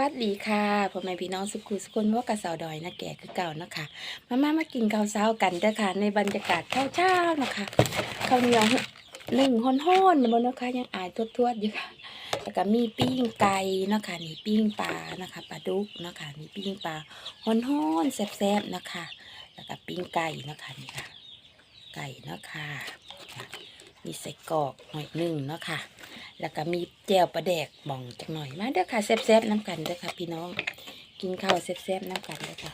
วัสดีค่ะพ่อแม่พี่น้องสุขุสุคนว่ากระสาวดอยนะแก่คือเก่านะคะมามามากินข้าวเช้ากันเด้อค่ะในบรรยากาศข้าวเช้านะคะข้าวเหนียวหนึ่งห้อนๆบนนะคะยังอายทวดๆอยู่ค่ะแล้วก็มีปิ้งไก่นะคะนี่ปิ้งปลานะคะปลาดุกนะคะนี่ปิ้งปลาห้อนๆแซ่บๆนะคะ แล้วก็ปิ้งไก่นะคะนี่ค่ะ ไก่นะคะมีใส่กรอกหน่อยหนึ่งนะคะ แล้วก็มีแจ่วปลาแดกบ่องจักหน่อยมาเด้อค่ะแซ่บๆน้ำกันเด้อค่ะ พี่น้อง กินข้าวแซ่บๆน้ำกันเด้อค่ะ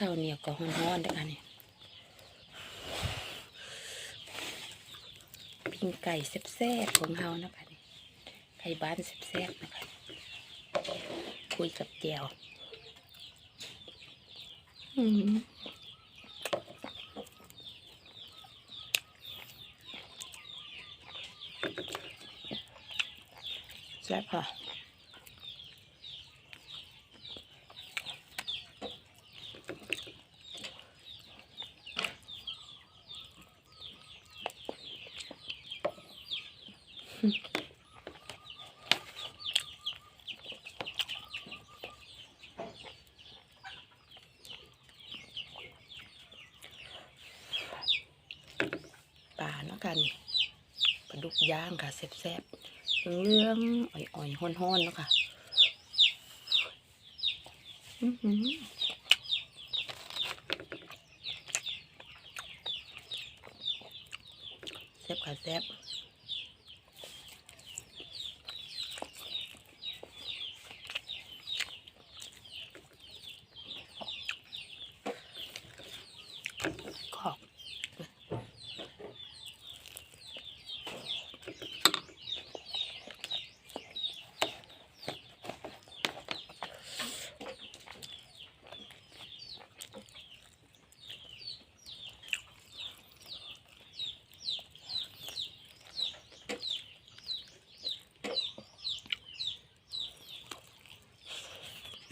ข้าวเหนียวก็ฮ้อนๆเด้อค่ะเนี่ยปิ้งไก่แซ่บๆของเฮานะคะนี่ไก่บ้านแซ่บๆนะคะคุยกับแจ่วอืม แซ่บค่ะปลาเนาะกันปลาดุกย่างค่ะแซ่บๆ เรื่องอ่อยๆห้อนๆแล้วค่ะแซ่บค่ะแซ่บขอบ อืม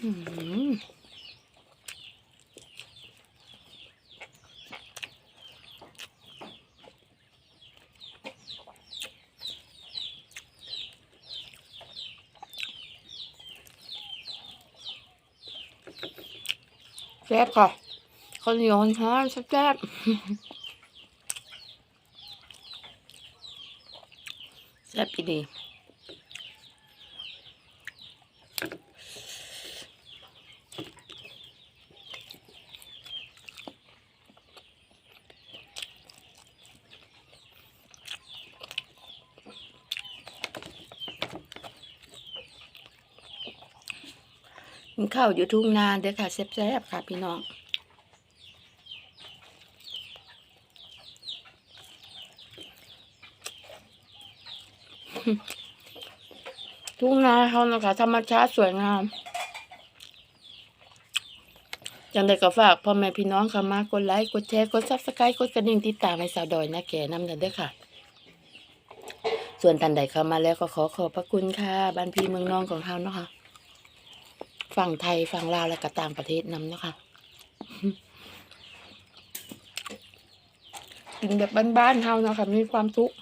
แซ่บค่ะข้าวเหนียวฮ้อนแซ่บแซ่บดี กินข้าวอยู่ทุ่งนาเด้อค่ะแซ่บๆค่ะ พี่น้องทุ่งนาเขานะคะธรรมชาติสวยงามจังใดก็ฝากพ่อแม่พี่น้องค่ะมากดไลค์กดแชร์กดซับสไครต์กดกระดิ่งติดตามให้สาวดอยนะแก่นำกันเด้อค่ะ ส่วนท่านใดเข้ามาแล้วก็ขอขอบพระคุณค่ะบ้านพี่เมืองน้องของเราเนาะค่ะ ฝั่งไทยฝั่งลาวและก็ต่างประเทศนำเนาะคะกินแบบบ้านๆเฮานะค่ะมีความสุข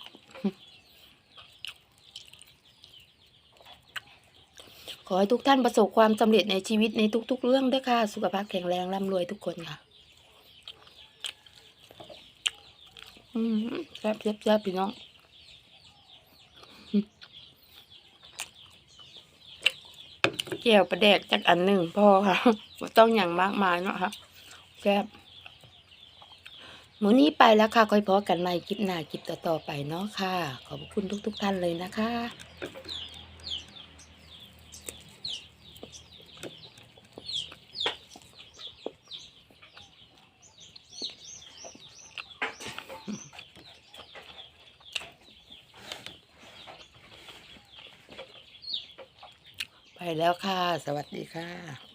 ขอให้ทุกท่านประสบความสำเร็จในชีวิตในทุก ๆ เรื่องด้วยค่ะ สุขภาพแข็งแรงร่ำรวยทุกคนค่ะอืมแซ่บแซ่บแซ่บพี่น้อง เกี่ยวประแดกจากอันหนึ่งพอค่ะต้องอย่างมากมายเนาะค่ะแซ่บหมูนี้ไปแล้วค่ะค่อยพอกันใหม่คลิปหน้าคลิปต่อๆไปเนาะค่ะ ขอบคุณทุก ๆ ท่านเลยนะคะ ไปแล้วค่ะ สวัสดีค่ะ